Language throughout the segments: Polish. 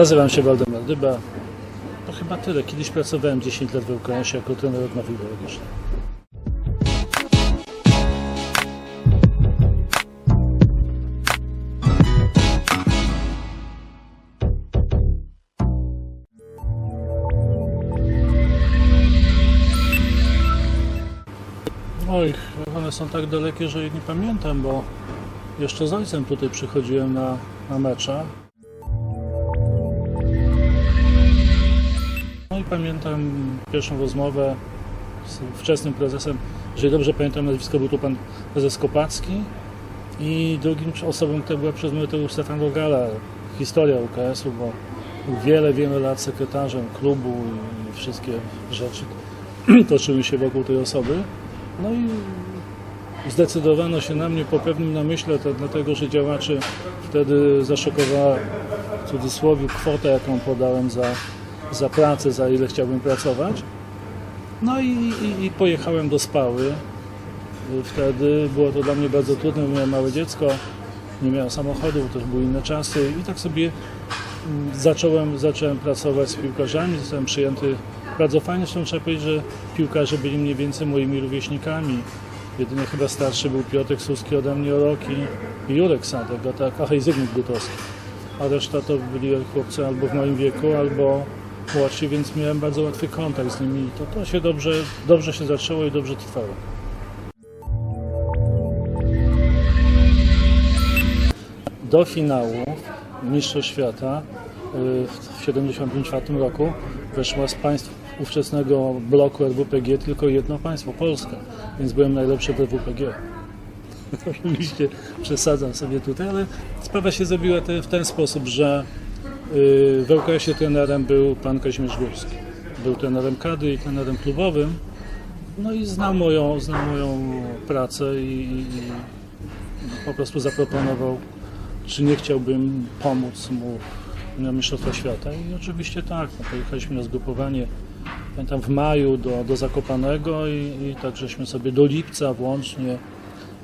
Nazywam się Waldemar Dyba. To chyba tyle. Kiedyś pracowałem 10 lat w ŁKS jako trener odnowy biologicznej. Oj, one są tak dalekie, że nie pamiętam, bo jeszcze z ojcem tutaj przychodziłem na, na mecze. Pamiętam pierwszą rozmowę z wczesnym prezesem, jeżeli dobrze pamiętam nazwisko, był to pan prezes Kopacki i drugim osobą, która była przez mnie to był Stefan historia UKS-u, bo był wiele, wiele lat sekretarzem klubu i wszystkie rzeczy toczyły się wokół tej osoby. No i zdecydowano się na mnie po pewnym namyśle, to dlatego, że działaczy wtedy zaszokowała w cudzysłowie kwotę, jaką podałem za, za pracę, za ile chciałbym pracować. No i, i, i pojechałem do Spały. Wtedy było to dla mnie bardzo trudne, bo miałem małe dziecko, nie miałem samochodu, też były inne czasy i tak sobie mm, zacząłem, zacząłem pracować z piłkarzami, zostałem przyjęty bardzo fajnie, zresztą trzeba powiedzieć, że piłkarze byli mniej więcej moimi rówieśnikami. Jedynie chyba starszy był Piotrek Suski ode mnie o rok i Jurek Sadek, a tak, aha i Zygmunt Gutowski. A reszta to byli chłopcy albo w moim wieku, albo młodsi, więc miałem bardzo łatwy kontakt z nimi. To, to się dobrze, dobrze się zaczęło i dobrze trwało. Do finału Mistrzostw Świata y, w 1974 roku weszła z państw ówczesnego bloku RWPG tylko jedno państwo, Polska, więc byłem najlepszy w RWPG. Oczywiście przesadzam sobie tutaj, ale sprawa się zrobiła w ten sposób, że w ŁKS-ie trenerem był pan Kazimierz Górski. Był trenerem kadry i trenerem klubowym. No i znał moją, znał moją pracę i, i po prostu zaproponował, czy nie chciałbym pomóc mu na Mistrzostwa Świata. I oczywiście tak, no, pojechaliśmy na zgrupowanie pamiętam w maju do, do Zakopanego i, i tak żeśmy sobie do lipca włącznie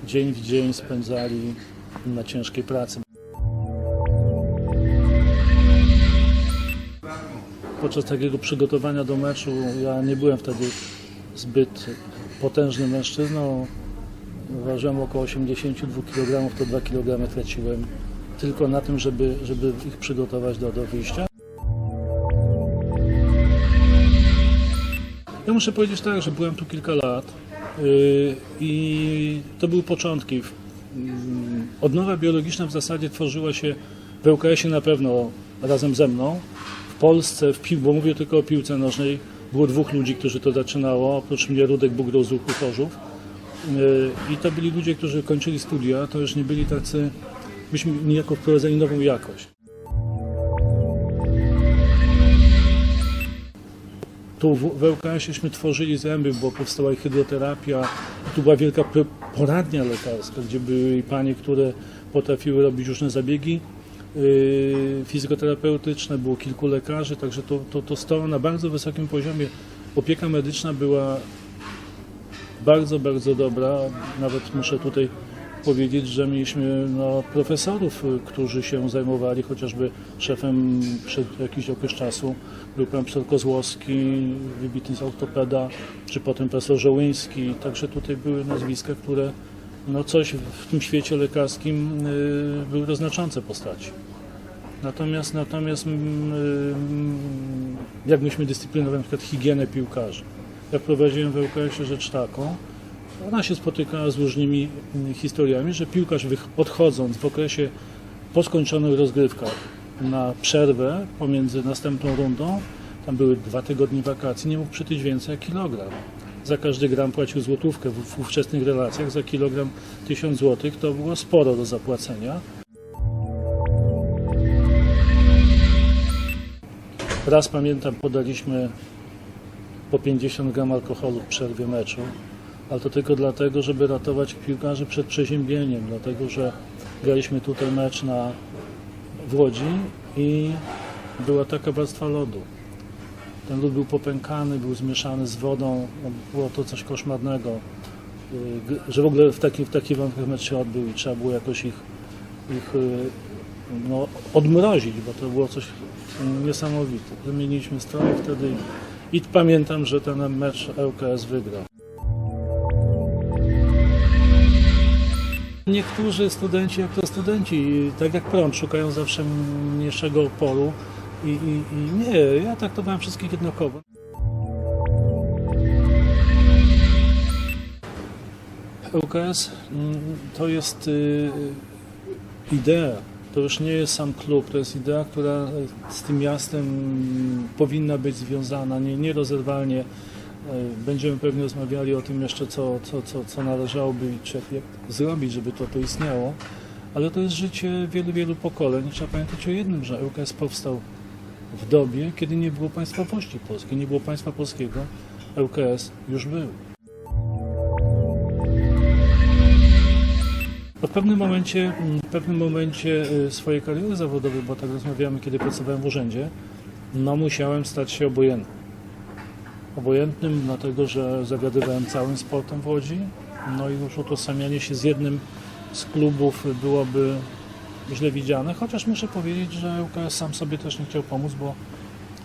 dzień w dzień spędzali na ciężkiej pracy. Podczas takiego przygotowania do meczu ja nie byłem wtedy zbyt potężnym mężczyzną. Ważyłem około 82 kg, to 2 kg traciłem tylko na tym, żeby, żeby ich przygotować do, do wyjścia. Ja muszę powiedzieć tak, że byłem tu kilka lat yy, i to były początki. Yy, Odnowa biologiczna w zasadzie tworzyła się w ŁKS-ie na pewno razem ze mną. Polsce, w pił, bo mówię tylko o piłce nożnej, było dwóch ludzi, którzy to zaczynało. Oprócz mnie Rudek Bugro z Ruchu. Yy, I to byli ludzie, którzy kończyli studia, to już nie byli tacy, myśmy niejako wprowadzali nową jakość. Tu w, ŁKS-ieśmy tworzyli zęby, bo powstała i hydroterapia. Tu była wielka poradnia lekarska, gdzie były panie, które potrafiły robić różne zabiegi fizjoterapeutyczne. Było kilku lekarzy, także to, to, to stało na bardzo wysokim poziomie. Opieka medyczna była bardzo, bardzo dobra. Nawet muszę tutaj powiedzieć, że mieliśmy no, profesorów, y, którzy się zajmowali, chociażby szefem przed jakiś okres czasu był pan profesor Kozłowski, wybitny ortopeda, czy potem profesor Żołyński. Także tutaj były nazwiska, które no, coś w tym świecie lekarskim y, były znaczące postaci. Natomiast, natomiast mm, y, jak myśmy dyscyplinowali na przykład higienę piłkarzy. Ja prowadziłem w ŁKS-ie rzecz taką, ona się spotykała z różnymi mm, historiami, że piłkarz odchodząc w okresie po skończonych rozgrywkach na przerwę pomiędzy następną rundą, tam były dwa tygodnie wakacji, nie mógł przytyć więcej jak kilogram. Za każdy gram płacił złotówkę w, ówczesnych relacjach, za kilogram 1000 złotych to było sporo do zapłacenia. Raz pamiętam podaliśmy po 50 gram alkoholu w przerwie meczu ale to tylko dlatego, żeby ratować piłkarzy przed przeziębieniem, dlatego że graliśmy tutaj mecz na, w Łodzi i była taka warstwa lodu. Ten lód był popękany, był zmieszany z wodą, no, było to coś koszmarnego, y, że w ogóle w takich w taki warunkach mecz się odbył i trzeba było jakoś ich, ich y, no, odmrozić, bo to było coś niesamowite. Wymieniliśmy stroje wtedy i pamiętam, że ten mecz ŁKS wygrał. Niektórzy studenci, jak to studenci, tak jak prąd, szukają zawsze mniejszego oporu i, i, i nie, ja traktowałem wszystkich jednakowo. ŁKS mm, to jest y, idea, to już nie jest sam klub, to jest idea, która z tym miastem powinna być związana nie, nierozerwalnie. Y, Będziemy pewnie rozmawiali o tym jeszcze, co, co, co, co należałoby czy jak, zrobić, żeby to, to istniało. Ale to jest życie wielu, wielu pokoleń. Trzeba pamiętać o jednym, że ŁKS powstał w dobie, kiedy nie było państwowości polskiej, nie było państwa polskiego. Już był. W pewnym momencie, w pewnym momencie y, swojej kariery zawodowej, bo tak rozmawiamy, kiedy pracowałem w urzędzie, no musiałem stać się obojętnym. Obojętnym, dlatego że zawiadywałem całym sportem w Łodzi, no i już utożsamianie się z jednym z klubów byłoby źle widziane, chociaż muszę powiedzieć, że ŁKS sam sobie też nie chciał pomóc, bo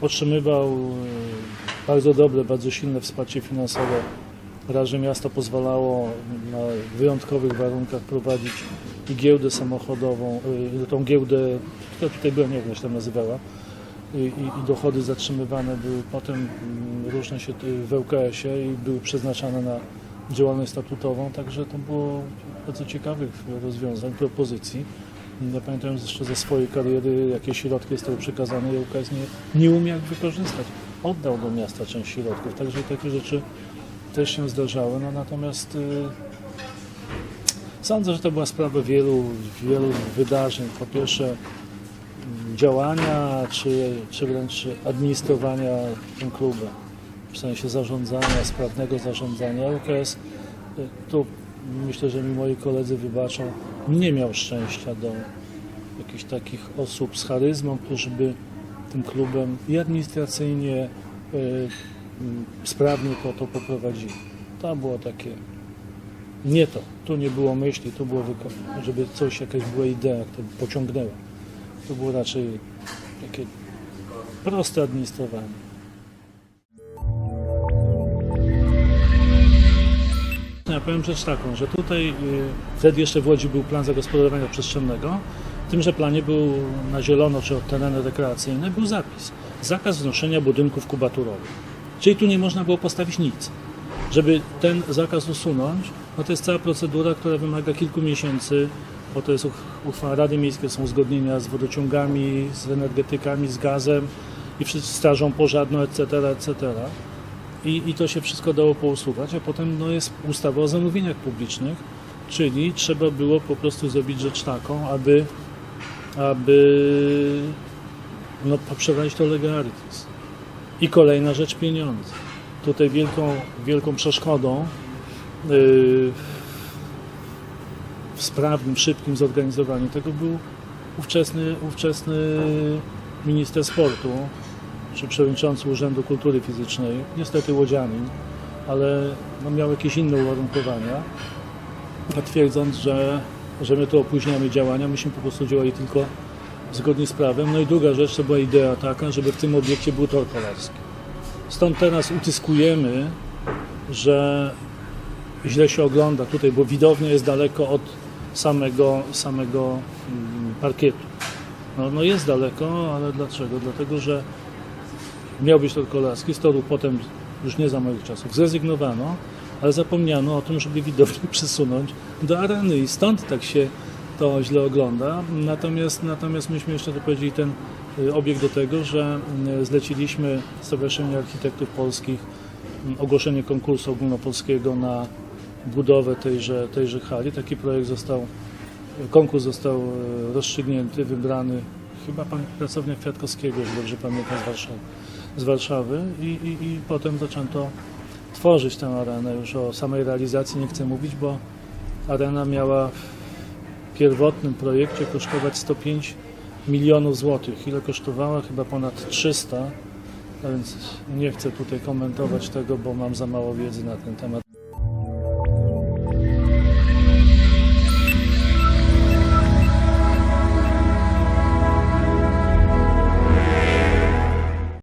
otrzymywał y, bardzo dobre, bardzo silne wsparcie finansowe Raz, że miasto pozwalało na wyjątkowych warunkach prowadzić i giełdę samochodową, y, tą giełdę, która tutaj była, nie wiem jak się tam nazywała, i, i, dochody zatrzymywane były potem mm, różne się y, w ŁKS-ie i były przeznaczane na działalność statutową, także to było bardzo ciekawych rozwiązań, propozycji. Ja pamiętam jeszcze ze swojej kariery, jakie środki zostały przekazane i ŁKS nie, nie umiał wykorzystać. Oddał do miasta część środków, także takie rzeczy też się zdarzały, no natomiast y, sądzę, że to była sprawa wielu, wielu wydarzeń. Po pierwsze działania, czy, czy wręcz administrowania tym klubem, w sensie zarządzania, sprawnego zarządzania. UKS, y, tu myślę, że mi moi koledzy wybaczą, nie miał szczęścia do jakichś takich osób z charyzmą, którzy by tym klubem i administracyjnie y, sprawnie to, to poprowadzili. To było takie nie to. Tu nie było myśli, tu było żeby coś, jakaś była idea, która pociągnęła. To było raczej takie proste administrowanie. Ja powiem rzecz taką, że tutaj y, wtedy jeszcze w Łodzi był plan zagospodarowania przestrzennego. W tymże planie był na zielono czy od tereny rekreacyjne był zapis. Zakaz wznoszenia budynków kubaturowych. Czyli tu nie można było postawić nic. Żeby ten zakaz usunąć, no to jest cała procedura, która wymaga kilku miesięcy, bo to jest uch- uchwała Rady Miejskiej, są uzgodnienia z wodociągami, z energetykami, z gazem i z strażą pożarną, etc., etc. I, I to się wszystko dało pousuwać, a potem no, jest ustawa o zamówieniach publicznych, czyli trzeba było po prostu zrobić rzecz taką, aby, aby no, poprzewadzić to legalities. I kolejna rzecz pieniądze. Tutaj wielką, wielką przeszkodą yy, w sprawnym, szybkim zorganizowaniu tego był ówczesny, ówczesny minister sportu, czy przewodniczący Urzędu Kultury Fizycznej, niestety łodzianin, ale no, miał jakieś inne uwarunkowania, twierdząc, że, że my tu opóźniamy działania, myśmy po prostu działali tylko zgodnie z prawem. No i druga rzecz to była idea taka, żeby w tym obiekcie był tor kolarski. Stąd teraz utyskujemy, że źle się ogląda tutaj, bo widownia jest daleko od samego, samego mm, parkietu. No, no jest daleko, ale dlaczego? Dlatego, że miał być tor kolarski, z toru potem, już nie za moich czasów, zrezygnowano, ale zapomniano o tym, żeby widownię przesunąć do areny i stąd tak się to źle ogląda. Natomiast, natomiast myśmy jeszcze doprowadzili ten y, obiekt do tego, że y, zleciliśmy Stowarzyszeniu Architektów Polskich y, ogłoszenie konkursu ogólnopolskiego na budowę tejże, tejże hali. Taki projekt został, konkurs został rozstrzygnięty, wybrany chyba pan pracownik Kwiatkowskiego, jeśli dobrze pamiętam, z Warszawy, z Warszawy i, i, i potem zaczęto tworzyć tę arenę. Już o samej realizacji nie chcę mówić, bo arena miała w pierwotnym projekcie kosztować 105 milionów złotych. Ile kosztowała? Chyba ponad 300. A więc nie chcę tutaj komentować tego, bo mam za mało wiedzy na ten temat.